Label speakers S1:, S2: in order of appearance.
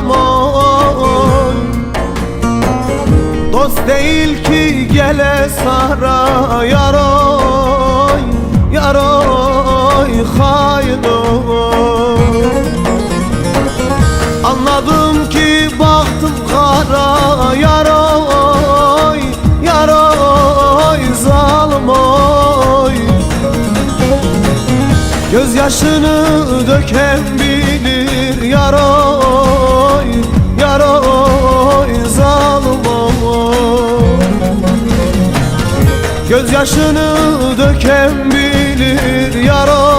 S1: aman Dost değil ki gele sara yaroy Yaroy haydo. Anladım ki baktım kara yaroy Yaroy zalim oy Gözyaşını döken bilir Gözyaşını döken bilir yaroy